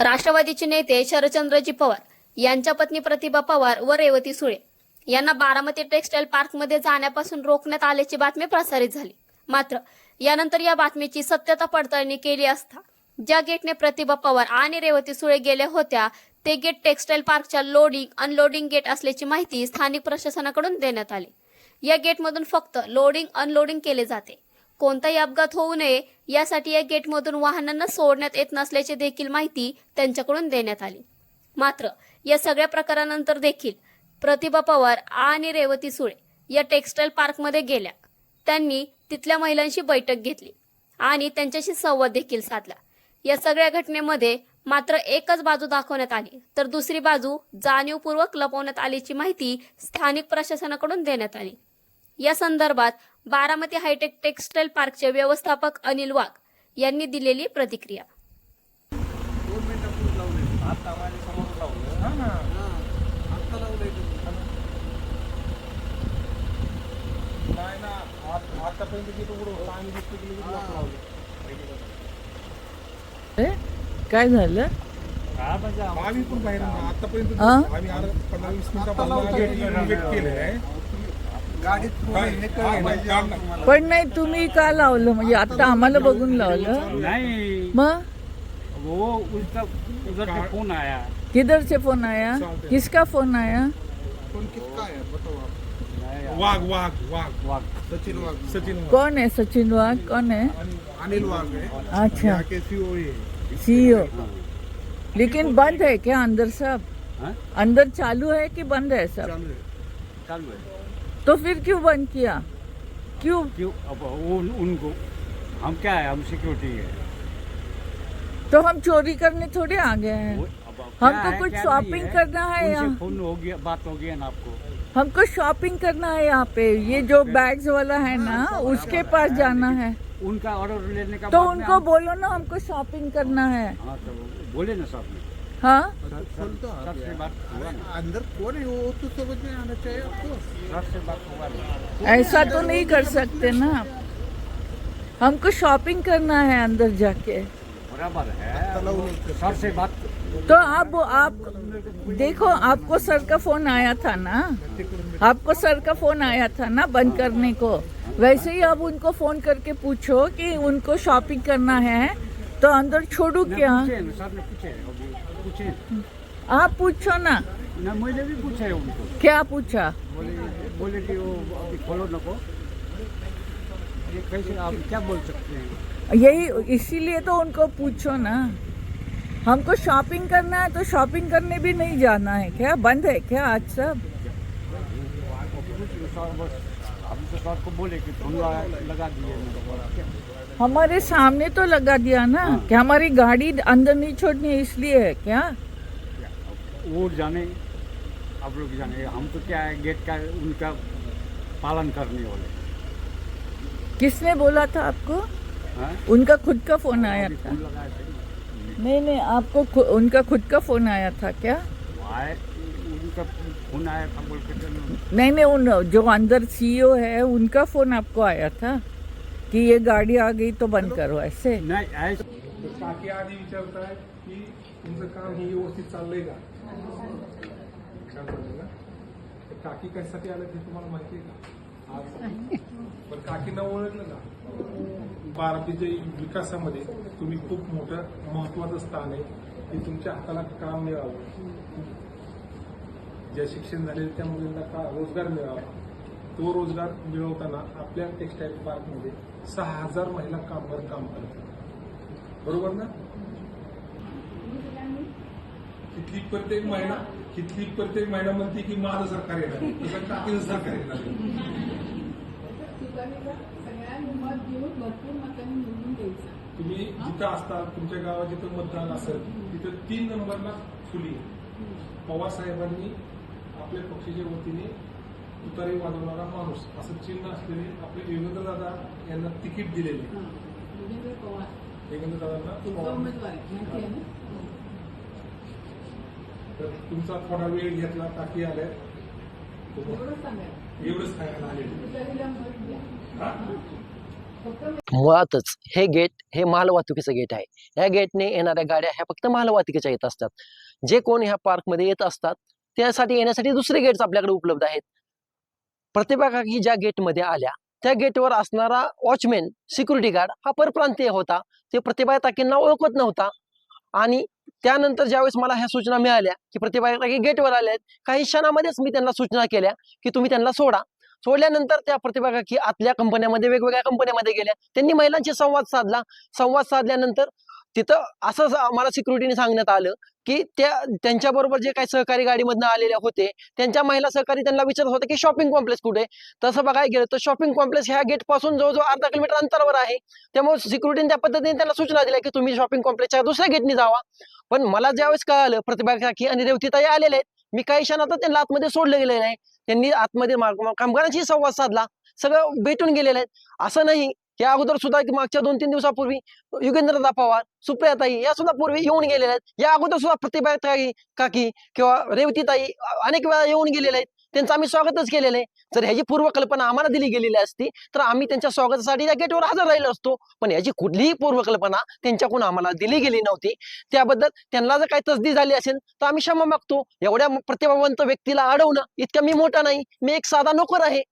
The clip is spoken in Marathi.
राष्ट्रवादीचे नेते शरदचंद्रजी पवार यांच्या पत्नी प्रतिभा पवार व रेवती सुळे यांना बारामती टेक्सटाईल पार्कमध्ये जाण्यापासून रोखण्यात आल्याची बातमी प्रसारित झाली. मात्र यानंतर या बातमीची सत्यता पडताळणी केली असता ज्या गेटने प्रतिभा पवार आणि रेवती सुळे गेल्या होत्या ते गेट टेक्सटाईल पार्कच्या लोडिंग अनलोडिंग गेट असल्याची माहिती स्थानिक प्रशासनाकडून देण्यात आली. या गेटमधून फक्त लोडिंग अनलोडिंग केले जाते. कोणताही अपघात होऊ नये यासाठी या गेटमधून वाहनांना सोडण्यात येत नसल्याची देखील माहिती त्यांच्याकडून देण्यात आली. मात्र या सगळ्या प्रकारानंतर देखील प्रतिभा पवार आणि रेवती सुळे या टेक्सटाईल पार्कमध्ये गेल्या. त्यांनी तिथल्या महिलांशी बैठक घेतली आणि त्यांच्याशी संवाद देखील साधला. या सगळ्या घटनेमध्ये मात्र एकच बाजू दाखवण्यात आली तर दुसरी बाजू जाणीवपूर्वक लपवण्यात आल्याची माहिती स्थानिक प्रशासनाकडून देण्यात आली. या संदर्भात बारामती हायटेक टेक्सटाईल पार्कचे व्यवस्थापक अनिल वाघ यांनी दिलेली प्रतिक्रिया? काय झालं आम्ही पण बाहेर आतापर्यंत? आम्ही पंधरा वीस मिनिटापासून गेट गेट केलेलं आहे गाडीत काय- हा, नाही, काम नाही. पण नाही तुम्ही का लावलं? म्हणजे आता आम्हाला बघून लावलं. नहीं. मग? वो उसका उधर से फोन आया? किधर से फोन आया? किसका फोन आया कोण आहे. वाघ वाघ वाघ. वाघ. सचिन वाघ. सचिन वाघ. कौन है सचिन वाघ? कौन है? अनिल वाघ है। अच्छा। के सीओ है। सीईओ लेकिन बंद है क्या अंदर सब? हाँ? अंदर चालू है कि बंद है सब? चालू है। चालू है। तो फिर क्यों बंद किया? क्यों? क्यों? अब वो उन, उनको हम क्या है? हम सिक्योरिटी है। तो हम चोरी करने थोड़े आ गए हैं। हमको है, कुछ शॉपिंग करना है यहाँ। फ़ोन हो गया बात हो गया ना आपको। हमको शॉपिंग करना है यहाँ पे। ये जो बैग्स वाला है ना उसके पास जाना है। उनका ऑर्डर लेने का तो उनको बोलो ना हमको शॉपिंग करना है। हाँ तो बोले ना सब हाँ? अंदर कौन है वो तो समझ में आना चाहिए आपको ऐसा तो नहीं कर सकते ना। हमको शॉपिंग करना है अंदर जाके। बराबर है बात तो आप आप देखो, आपको सर का फ़ोन आया था ना? आपको सर का फ़ोन आया था ना बंद करने को? वैसे ही आप उनको फ़ोन करके पूछो कि उनको शॉपिंग करना है? तो अंदर छोड़ू क्या? आप पूछो ना। ना मैंने भी पूछा है उनको। क्या पूछा? बोले बोले कि वो अभी खोलो नको ये कैसे आप क्या बोल सकते हैं? यही इसीलिए तो उनको पूछो ना। हमको शॉपिंग करना है तो शॉपिंग करने भी नहीं जाना है। क्या बंद है क्या आज सब? हम तो सर को बोले कि लगा दिए? हमारे सामने तो लगा दिया ना हाँ। कि हमारी गाड़ी अंदर नहीं छोड़नी है इसलिए है क्या? वो जाने आप लोग जाने हम तो क्या है गेट का उनका पालन करने वाले। किसने बोला था आपको? हाँ? उनका खुद का फ़ोन आया था। नहीं? नहीं आपको खु- उनका खुद का फ़ोन आया था क्या? आए उनका फ़ोन आया था बोल के नहीं नहीं उन जो अंदर सीईओ है उनका फ़ोन आपको आया था? कि ये गाड़ी आ गई तो बंद करो ऐसे। नहीं काकी आधी विचारताय की तुमचं काम हे व्यवस्थित चाललंय का छान चाललंय ना तर काकी कशासाठी आलं ते तुम्हाला माहिती आहे का आज पण काकींना ओळखलं का बारामतीच्या विकासामध्ये तुम्ही खूप मोठं महत्वाचं स्थान आहे. की तुमच्या हाताला काम मिळावं. ज्या शिक्षण झाले त्या मुलींना का रोजगार मिळावा? तो रोजगार मिळवताना आपल्या टेक्सटाईल पार्कमध्ये सहा हजार महिला कामगार काम करतात. बरोबर ना? तिथली प्रत्येक महिला तिथली प्रत्येक महिला म्हणते की माझं सरकार येणार तसं काकीचं सरकार येणार तुम्ही जिथं असता तुमच्या गावात जिथं मतदान असेल तिथं तीन नंबरला फुली. आहे. पवार साहेबांनी आपल्या पक्षाच्या वतीने तुतारी वाजवणारा माणूस असं चिन्ह असलेले आपले योगेंद्र दादा यांना तिकीट दिलेले. हां योगेंद्र दादांना तर तुमचा थोडा वेळ घेतला टाकी आल्या. एवढंच सांगायला. हा? मुळातच हे गेट हे मालवाहतुकीचं गेट आहे. या गेटने येणाऱ्या गाड्या ह्या फक्त मालवाहतुकीच्या येत असतात. जे कोण ह्या पार्कमध्ये येत असतात त्यासाठी येण्यासाठी दुसरे गेट्स आपल्याकडे उपलब्ध आहेत. प्रतिभा काकी ज्या गेटमध्ये आल्या त्या गेटवर असणारा वॉचमॅन सिक्युरिटी गार्ड हा परप्रांतीय होता. ते प्रतिभा काकींना ओळखत नव्हता. आणि त्यानंतर ज्यावेळेस मला ह्या सूचना मिळाल्या की प्रतिभा काकी गेटवर आल्या आहेत काही क्षणामध्येच मी त्यांना सूचना केल्या की तुम्ही त्यांना सोडा. सोडल्यानंतर त्या प्रतिभा काकी आतल्या कंपन्यामध्ये वेगवेगळ्या कंपन्यामध्ये गेल्या. त्यांनी महिलांशी संवाद साधला. संवाद साधल्यानंतर तिथं असं मला सिक्युरिटीने सांगण्यात आलं की त्या त्यांच्याबरोबर जे काही सहकारी गाडीमधनं आलेले होते त्यांच्या महिला सहकारी त्यांना विचारत होते की शॉपिंग कॉम्प्लेक्स कुठे तसं बघायला गेलं तर शॉपिंग कॉम्प्लेक्स ह्या गेटपासून जवळजवळ अर्धा किलोमीटर अंतरावर आहे. त्यामुळे सिक्युरिटीने त्या पद्धतीने त्यांना सूचना दिल्या की तुम्ही शॉपिंग कॉम्प्लेक्सच्या दुसऱ्या गेटने जावा. पण मला ज्यावेळेस कळालं प्रतिभा काकी आणि रेवतीताई आलेले आहेत मी काही क्षणातच त्यांना आतमध्ये सोडलं गेलेलं आहे त्यांनी आतमध्ये कामगारांशी संवाद साधला सगळं भेटून गेलेलं आहे. असं नाही या अगोदर सुद्धा मागच्या दोन तीन दिवसापूर्वी युगेंद्रदा पवार सुप्रियाताई या सुद्धा पूर्वी येऊन गेलेल्या आहेत. या अगोदर सुद्धा प्रतिभा ताई काकी किंवा रेवतीताई अनेक वेळा येऊन गेलेले आहेत. त्यांचं आम्ही स्वागतच केलेलं आहे. जर ह्याची पूर्वकल्पना आम्हाला दिली गेलेली असती तर आम्ही त्यांच्या स्वागतासाठी त्या गेटवर हजर राहिलो असतो. पण याची कुठलीही पूर्वकल्पना त्यांच्याकडून आम्हाला दिली गेली नव्हती. त्याबद्दल त्यांना जर काही तसदी झाली असेल तर आम्ही क्षमा मागतो. एवढ्या प्रतिभावंत व्यक्तीला अडवणं इतकं मी मोठा नाही. मी एक साधा नोकर आहे.